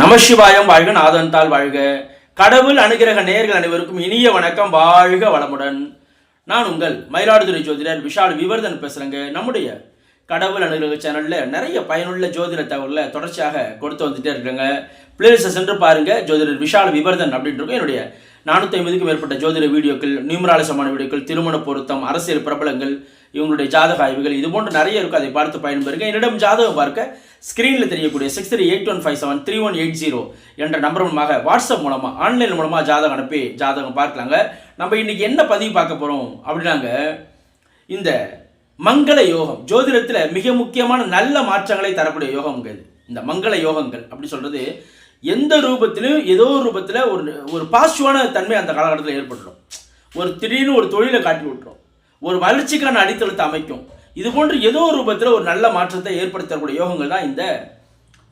நமசிவாயம் வாழ்க நாதன்தால் வாழ்க. கடவுள் அனுகிரக நேர்கள் அனைவருக்கும் இனிய வணக்கம் வாழ்க வளமுடன். நான் உங்கள் மயிலாடுதுறை ஜோதிடர் விஷால் விவர்தன் பேசுகிறேங்க நம்முடைய கடவுள் அனுகிரக சேனலில் நிறைய பயனுள்ள ஜோதிட தகவலை தொடர்ச்சியாக கொடுத்து வந்துட்டே இருக்கிறேங்க. பிளேலிஸ்ட்டை சென்று பாருங்க ஜோதிடர் விஷால் விவர்தன் அப்படின்றது என்னுடைய நானூற்றி ஐம்பதுக்கும் மேற்பட்ட ஜோதிட வீடியோக்கள் நியூமராலசமான வீடியோக்கள் திருமண பொருத்தம் அரசியல் பிரபலங்கள் இவங்களுடைய ஜாதக ஆய்வுகள் இது போன்று நிறைய இருக்கும் அதை பார்த்து பயன்பெறுங்க. என்னிடம் ஜாதகம் பார்க்க ஸ்க்ரீனில் தெரியக்கூடிய six three eight one five seven three one eight zero என்ற நம்பர் மூலமாக வாட்ஸ்அப் மூலமாக ஆன்லைன் மூலமாக ஜாதகம் அனுப்பி ஜாதகம் பார்க்கலாங்க. நம்ம இன்னைக்கு என்ன பதிவு பார்க்க போகிறோம் அப்படின்னாங்க இந்த மங்கள யோகம். ஜோதிடத்தில் மிக முக்கியமான நல்ல மாற்றங்களை தரக்கூடிய யோகம்ங்க இந்த மங்கள யோகங்கள் அப்படி சொல்கிறது எந்த ரூபத்திலையும் ஏதோ ஒரு ரூபத்தில் ஒரு ஒரு பாசிட்டிவான தன்மை அந்த காலகட்டத்தில் ஏற்பட்டுரும். ஒரு திடீர்னு ஒரு தொழிலை காட்டி விட்டுரும். ஒரு வளர்ச்சிக்கான அடித்தளத்தை அமைக்கும். இது போன்று ஏதோ ஒரு ரூபத்தில் ஒரு நல்ல மாற்றத்தை ஏற்படுத்தக்கூடிய யோகங்கள் தான் இந்த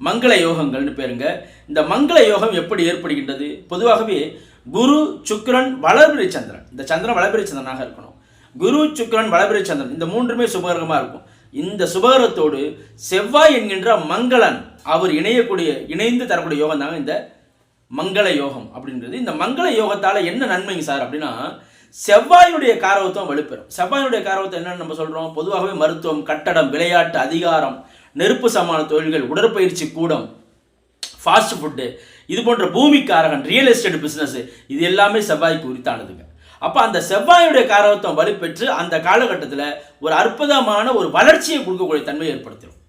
மங்கள யோகங்கள்னு பேருங்க. இந்த மங்கள யோகம் எப்படி ஏற்படுகின்றது? பொதுவாகவே குரு சுக்கரன் வளர்பிரி சந்திரன். இந்த சந்திரன் வளர்பிரி சந்திரனாக இருக்கணும். குரு சுக்கிரன் வளர்பிரி சந்திரன். இந்த மூன்றுமே சுபகரமாக இருக்கும். இந்த சுபகரத்தோடு செவ்வாய் என்கின்ற மங்களன் அவர் இணையக்கூடிய இணைந்து தரக்கூடிய யோகம் தாங்க இந்த மங்கள யோகம் அப்படின்றது. இந்த மங்கள யோகத்தால் என்ன நன்மைங்க சார் அப்படின்னா செவ்வாயினுடைய காரவத்துவம் வலுப்பெறும். செவ்வாயினுடைய காரவத்தம் என்னன்னு நம்ம சொல்கிறோம் பொதுவாகவே மருத்துவம் கட்டடம் விளையாட்டு அதிகாரம் நெருப்பு சமான தொழில்கள் உடற்பயிற்சி கூடம் ஃபாஸ்ட் ஃபுட்டு இது போன்ற பூமிக்காரகன் ரியல் எஸ்டேட் பிஸ்னஸ் இது எல்லாமே செவ்வாய்க்கு உரித்தானதுங்க. அப்போ அந்த செவ்வாயுடைய காரகத்துவம் வலுப்பெற்று அந்த காலகட்டத்தில் ஒரு அற்புதமான ஒரு வளர்ச்சியை கொடுக்கக்கூடிய தன்மையை ஏற்படுத்திடும்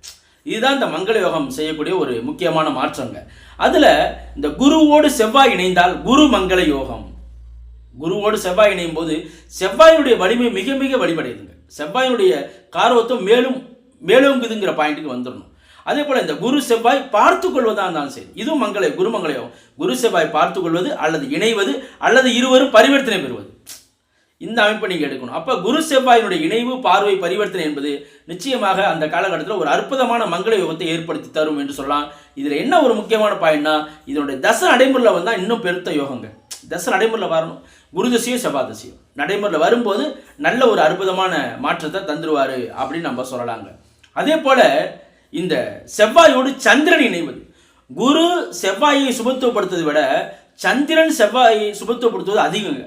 இதுதான் இந்த மங்கள யோகம் செய்யக்கூடிய ஒரு முக்கியமான மாற்றங்க. அதில் இந்த குருவோடு செவ்வாய் இணைந்தால் குரு மங்கள யோகம். குருவோடு செவ்வாய் இணையும் போது செவ்வாயினுடைய வலிமை மிக மிக வலிமடையுதுங்க. செவ்வாயினுடைய காரவத்துவம் மேலும் மேலோங்குதுங்கிற பாயிண்ட்டுக்கு வந்துடணும் அதே போல் இந்த குரு செவ்வாய் பார்த்து கொள்வதாக இருந்தாலும் சரி இதுவும் மங்கள குரு குரு செவ்வாய் பார்த்து கொள்வது அல்லது இணைவது அல்லது இருவரும் பரிவர்த்தனை பெறுவது. இந்த அமைப்பை நீங்கள் எடுக்கணும். அப்போ குரு செவ்வாயினுடைய இணைவு பார்வை பரிவர்த்தனை என்பது நிச்சயமாக அந்த காலகட்டத்தில் ஒரு அற்புதமான மங்கள யோகத்தை ஏற்படுத்தி தரும் என்று சொல்லலாம். இதில் என்ன ஒரு முக்கியமான பாயிண்ட்னா இதனுடைய தசை நடைமுறையில் வந்தால் இன்னும் பெருத்த யோகங்க. தசை நடைமுறையில் வரணும். குருதசியும் செவ்வாதசியும் நடைமுறையில் வரும்போது நல்ல ஒரு அற்புதமான மாற்றத்தை தந்துருவார் அப்படின்னு நம்ம சொல்லலாங்க. அதே போல் இந்த செவ்வாயோடு சந்திரன் இணைவது. குரு செவ்வாயை சுபத்துவப்படுத்துவதை விட சந்திரன் செவ்வாயை சுபத்துவப்படுத்துவது அதிகங்க.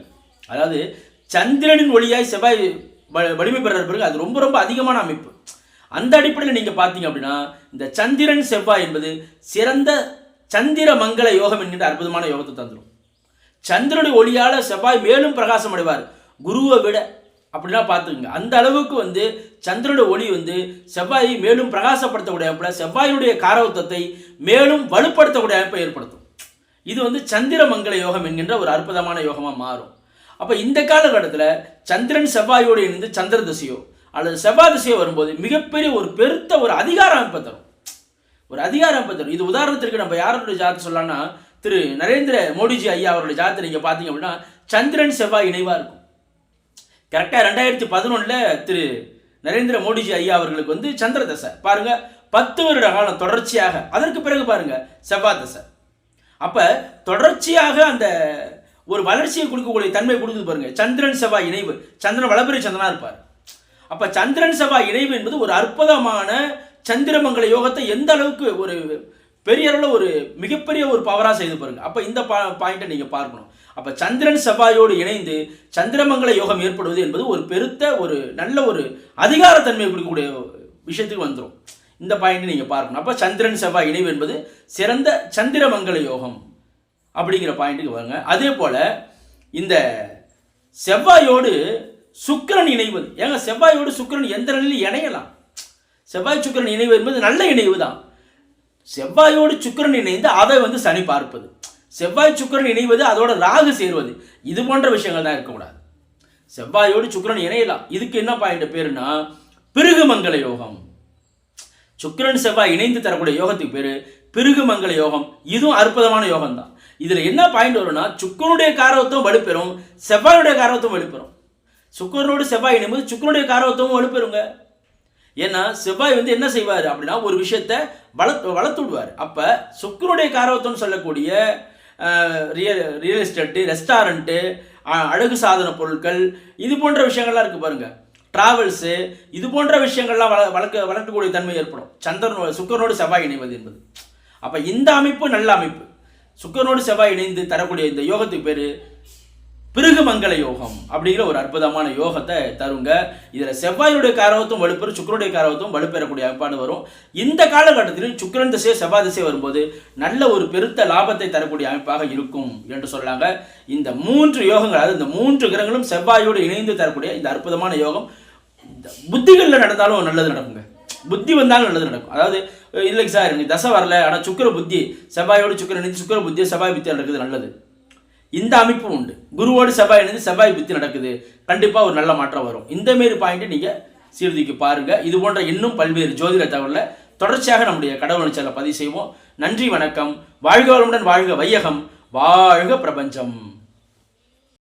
அதாவது சந்திரனின் ஒளியாய் செவ்வாய் வ- வலிமை பெற பிறகு அது ரொம்ப ரொம்ப அதிகமான அமைப்பு. அந்த அடிப்படையில் நீங்கள் பார்த்தீங்க அப்படின்னா இந்த சந்திரன் செவ்வாய் என்பது சிறந்த சந்திர மங்கள யோகம் என்கின்ற அற்புதமான யோகத்தை தந்துடும் சந்திரனுடைய ஒளியால் செவ்வாய் மேலும் பிரகாசம் அடைவார். குருவை விட அப்படின்னா பார்த்துக்குங்க அந்த அளவுக்கு வந்து சந்திரனுடைய ஒளி வந்து செவ்வாயை மேலும் பிரகாசப்படுத்தக்கூடிய அமைப்பில் செவ்வாயினுடைய காரவத்தத்தை மேலும் வலுப்படுத்தக்கூடிய அமைப்பை ஏற்படுத்தும். இது வந்து சந்திர மங்கள யோகம் என்கின்ற ஒரு அற்புதமான யோகமாக மாறும். அப்போ இந்த காலகட்டத்தில் சந்திரன் செவ்வாயோடு இணைந்து சந்திர திசையோ அல்லது செவ்வாய் திசையோ வரும்போது மிகப்பெரிய ஒரு பெருத்த ஒரு அதிகார அமைப்பை தரும். ஒரு அதிகார அமைப்பை தரும். இது உதாரணத்திற்கு நம்ம யாருடைய ஜாதகம் சொல்லலாம்னா திரு நரேந்திர மோடிஜி ஐயா அவருடைய ஜாதகத்தை நீங்கள் பார்த்தீங்க அப்படின்னா சந்திரன் செவ்வாய் இணைவாக இருக்கும். கரெக்டாக ரெண்டாயிரத்தி பதினொன்றில் திரு நரேந்திர மோடிஜி ஐயா அவர்களுக்கு வந்து சந்திர தசை. பாருங்க பத்து வருட காலம் தொடர்ச்சியாக அதற்கு பிறகு பாருங்க செவ்வாய் தசை. அப்போ தொடர்ச்சியாக அந்த ஒரு வளர்ச்சியை கொடுக்கக்கூடிய தன்மை கொடுக்குது பாருங்க. சந்திரன் செவ்வாய் இணைவு. சந்திரன் வளபெரிய சந்திரனா இருப்பார். அப்போ சந்திரன் செவ்வாய் இணைவு என்பது ஒரு அற்புதமான சந்திரமங்கல யோகத்தை எந்த அளவுக்கு ஒரு பெரிய அளவில் ஒரு மிகப்பெரிய ஒரு பவராக செய்து பாருங்க. அப்போ இந்த பா பாயிண்ட்டை நீங்கள் பார்க்கணும். அப்போ சந்திரன் செவ்வாயோடு இணைந்து சந்திரமங்கல யோகம் ஏற்படுவது என்பது ஒரு பெருத்த ஒரு நல்ல ஒரு அதிகாரத்தன்மையை கொடுக்கக்கூடிய விஷயத்துக்கு வந்துடும் இந்த பாயிண்ட் நீங்கள் பார்க்கணும். அப்போ சந்திரன் செவ்வாய் இணைவு என்பது சிறந்த சந்திரமங்கல யோகம். அப்படிங்கிற பாயிண்ட்டுக்கு வருங்க. அதே போல் இந்த செவ்வாயோடு சுக்கிரன் இணைவது. ஏங்க செவ்வாயோடு சுக்கிரன் எந்த நிலையிலும் இணையலாம். செவ்வாய் சுக்கிரன் இணைவு என்பது நல்ல இணைவு தான். செவ்வாயோடு சுக்கிரன் இணைந்து அதை வந்து சனி பார்ப்பது. செவ்வாய் சுக்கிரன் இணைவது அதோட ராகு சேருவது. இது போன்ற விஷயங்கள் தான் இருக்கக்கூடாது. செவ்வாயோடு சுக்கிரன் இணையலாம். இதுக்கு என்ன பாயிண்ட் பேருனா பிருகுமங்கல யோகம். சுக்கிரன் செவ்வாய் இணைந்து தரக்கூடிய யோகத்துக்கு பேர் பிருகுமங்கல யோகம். இதுவும் அற்புதமான யோகம் தான் இதில் என்ன பாயிண்ட் வரும்னா சுக்கனுடைய காரவத்தும் வலுப்பெறும் செவ்வாயுடைய காரவத்தும் வலுப்பெறும். சுக்கரனோடு செவ்வாய் இணைம்போது சுக்கரனுடைய காரவத்துவம் வலுப்பெறுங்க. ஏன்னா செவ்வாய் வந்து என்ன செய்வார் அப்படின்னா ஒரு விஷயத்தை வளர்த்து வளர்த்து விடுவார். அப்போ சுக்கரனுடைய காரவத்துவம் சொல்லக்கூடிய ரியல் ரியல் எஸ்டேட்டு ரெஸ்டாரண்ட்டு அழகு சாதன பொருட்கள் இது போன்ற விஷயங்கள்லாம் இருக்குது பாருங்கள் ட்ராவல்ஸு இது போன்ற விஷயங்கள்லாம் வள வளர்க்க வளர்க்கக்கூடிய தன்மை ஏற்படும். சந்திரனோட சுக்கரனோடு செவ்வாய் இணைவது என்பது. அப்போ இந்த அமைப்பு நல்ல அமைப்பு. சுக்கரனோடு செவ்வாய் இணைந்து தரக்கூடிய இந்த யோகத்துக்கு பேர் பிறகு மங்கள யோகம் அப்படிங்கிற ஒரு அற்புதமான யோகத்தை தருங்க. இதில் செவ்வாயுடைய காரவத்தும் வலுப்பெறும் சுக்கரனுடைய காரவத்தும் வலுப்பெறக்கூடிய அமைப்பாடு வரும். இந்த காலகட்டத்தில் சுக்கிரன் திசை செவ்வாய் திசை வரும்போது நல்ல ஒரு பெருத்த லாபத்தை தரக்கூடிய அமைப்பாக இருக்கும் என்று சொல்றாங்க இந்த மூன்று யோகங்கள் அதாவது இந்த மூன்று கிரகங்களும் செவ்வாயோடு இணைந்து தரக்கூடிய இந்த அற்புதமான யோகம். இந்த புத்திகளில் நடந்தாலும் நல்லது நடக்குங்க. புத்தி வந்தாலும் நல்லது நடக்கும். அதாவது இல்லைங்க சார் எனக்கு தசை வரல ஆனால் சுக்கிர புத்தி செவ்வாயோடு சுக்கர இணைந்து சுக்கர புத்தி செவ்வாய் புத்தி நடக்குது நல்லது. இந்த அமைப்பும் உண்டு. குருவோடு செவ்வாய் இணைந்து செவ்வாய் புத்தி நடக்குது. கண்டிப்பாக ஒரு நல்ல மாற்றம் வரும். இந்த மாரி பாயிண்ட்டை நீங்கள் சீர்திக்கு பாருங்கள் இது போன்ற இன்னும் பல்வேறு ஜோதிட தகவலில் தொடர்ச்சியாக நம்முடைய கடவுள் நிச்சயில பதிவு செய்வோம். நன்றி வணக்கம். வாழ்க வளமுடன் வாழ்க வையகம். வாழ்க பிரபஞ்சம்.